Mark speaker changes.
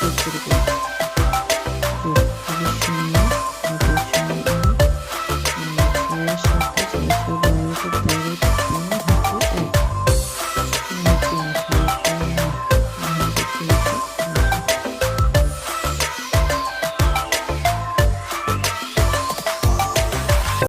Speaker 1: görüşmek.